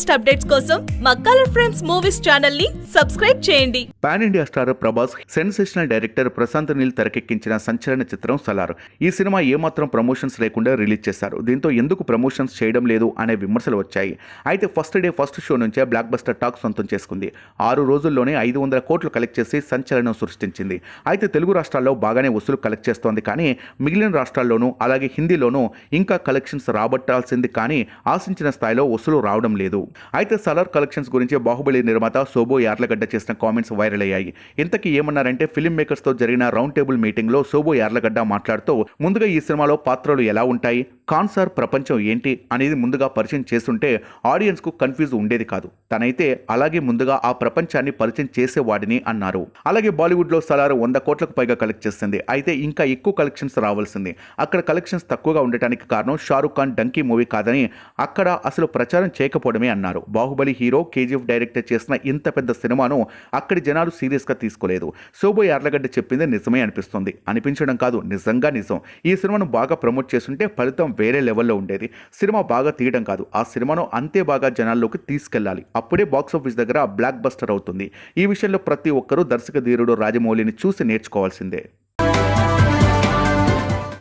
Latest updates కోసం మా colour frames Movies ఛానల్ని సబ్స్క్రైబ్ చేయండి. Pan India star Prabhas sensational director Prashanth Neel తెరకెక్కించిన సంచలన చిత్రం సలార్. ఈ సినిమా ఏమాత్రం ప్రమోషన్స్ లేకుండా రిలీజ్ చేశారు. దీంతో ఎందుకు ప్రమోషన్స్ చేయడం లేదు అనే విమర్శలు వచ్చాయి. అయితే ఫస్ట్ డే ఫస్ట్ షో నుంచే బ్లాక్ బస్టర్ టాక్ సొంతం చేసుకుంది. ఆరు రోజుల్లోనే ఐదు వందల కోట్లు కలెక్ట్ చేసి సంచలనం సృష్టించింది. అయితే తెలుగు రాష్ట్రాల్లో బాగానే వసూలు కలెక్ట్ చేస్తోంది కానీ మిగిలిన రాష్ట్రాల్లోనూ అలాగే హిందీలోనూ ఇంకా కలెక్షన్స్ రాబట్టాల్సింది కానీ ఆశించిన స్థాయిలో వసూలు రావడం లేదు. అయితే సలార్ కలెక్షన్స్ గురించి బాహుబలి నిర్మాత సోబో యార్లగడ్డ చేసిన కామెంట్స్ వైరల్ అయ్యాయి. ఇంతకీ ఏమన్నారంటే ఫిల్మ్ మేకర్స్తో జరిగిన రౌండ్ టేబుల్ మీటింగ్లో సోబో యార్లగడ్డ మాట్లాడుతూ ముందుగా ఈ సినిమాలో పాత్రలు ఎలా ఉంటాయి కాన్సార్ ప్రపంచం ఏంటి అనేది ముందుగా పరిచయం చేస్తుంటే ఆడియన్స్కు కన్ఫ్యూజ్ ఉండేది కాదు. తనైతే అలాగే ముందుగా ఆ ప్రపంచాన్ని పరిచయం చేసేవాడిని అన్నారు. అలాగే బాలీవుడ్లో సలార్ వంద కోట్లకు పైగా కలెక్ట్ చేస్తుంది అయితే ఇంకా ఎక్కువ కలెక్షన్స్ రావాల్సింది. అక్కడ కలెక్షన్స్ తక్కువగా ఉండటానికి కారణం షారుఖ్ ఖాన్ డంకీ మూవీ కాదని అక్కడ అసలు ప్రచారం చేయకపోవడమే అన్నారు. బాహుబలి హీరో కేజీఎఫ్ డైరెక్టర్ చేసిన ఇంత పెద్ద సినిమాను అక్కడి జనాలు సీరియస్గా తీసుకోలేదు. సోబోయ్ యార్లగడ్డ చెప్పింది నిజమే అనిపిస్తుంది. అనిపించడం కాదు నిజంగా నిజం. ఈ సినిమాను బాగా ప్రమోట్ చేస్తుంటే ఫలితం వేరే లెవెల్లో ఉండేది. సినిమా బాగా తీయడం కాదు ఆ సినిమాను అంతే బాగా జనాల్లోకి తీసుకెళ్ళాలి అప్పుడే బాక్స్ ఆఫీస్ దగ్గర బ్లాక్ బస్టర్ అవుతుంది. ఈ విషయంలో ప్రతి ఒక్కరూ దర్శక ధీరుడు రాజమౌళిని చూసి నేర్చుకోవాల్సిందే.